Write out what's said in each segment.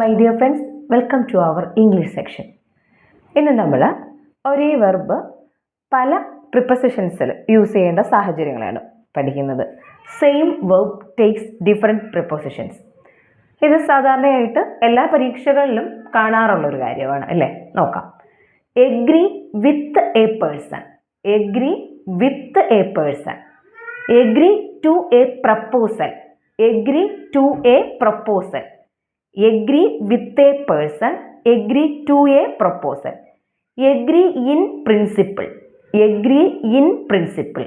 My dear friends welcome to our English section ഇന്ന് നമ്മൾ ഒരേ വെർബ് പല പ്രിപ്പസിഷൻസിൽ യൂസ് ചെയ്യേണ്ട സാഹചര്യങ്ങളാണ് പഠിക്കുന്നത് same verb takes different prepositions ഇത് സാധാരണയായിട്ട് എല്ലാ പരീക്ഷകളിലും കാണാറുള്ളൊരു കാര്യമാണ് അല്ലേ നോക്കാം agree with a person agree with a person agree to a proposal agree to a proposal agree with a person agree to a proposal agree in principle agree in principle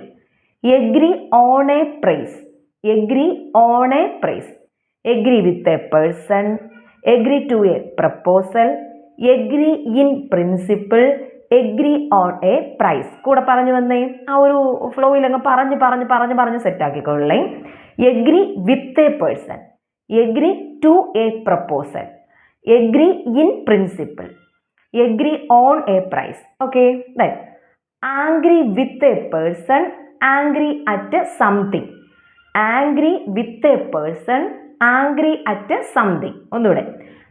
agree on a price agree on a price agree with a person agree to a proposal agree in principle agree on a price കൂടെ പറഞ്ഞു വന്നേ ആ ഒരു ഫ്ലോയിൽ അങ്ങ് പറഞ്ഞ് പറഞ്ഞ് പറഞ്ഞ് പറഞ്ഞ് സെറ്റാക്കിക്കൊള്ളേ agree with a person Agree to a proposal. Agree in principle. Agree on a price. Okay, then angry with a person, angry at something. Angry with a person, angry at something.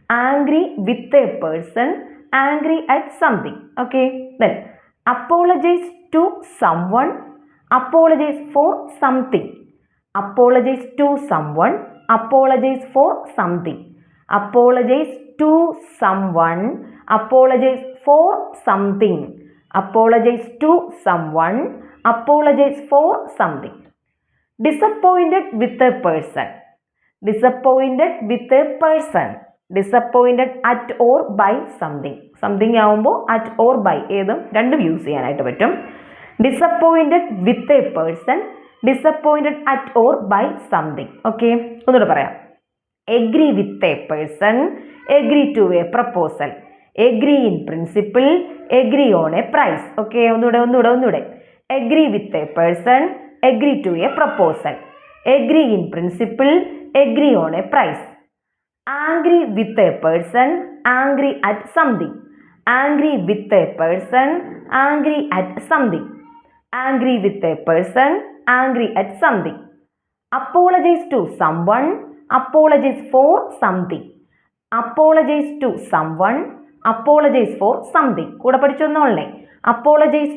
Angry with a person, angry at something. Okay, then apologize to someone, apologize for something. Apologize to someone, apologise for something apologise to someone apologise for something apologise to someone apologise for something disappointed with a person disappointed with a person disappointed at or by something something ആവുമ്പോൾ at or by ഏതും രണ്ടും use ചെയ്യാനായിട്ട് പറ്റും disappointed with a person disappointed at or by something okay ഒന്നുകൂടെ പറയാം agree with a person agree to a proposal agree in principle agree on a price okay ഒന്നുകൂടെ ഒന്നുകൂടെ ഒന്നുകൂടെ agree with a person agree to a proposal agree in principle agree on a price angry with a person angry at something angry with a person angry at something angry with a person, angry at something. Apologize to someone, apologize for something. Apologize to someone, apologize for something. Apologize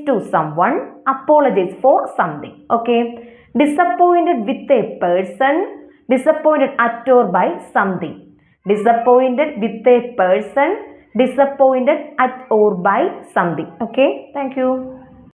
to someone, apologize for something. Okay. Disappointed with a person, disappointed at or by something. Disappointed with a person, disappointed at or by something. Okay. Thank you.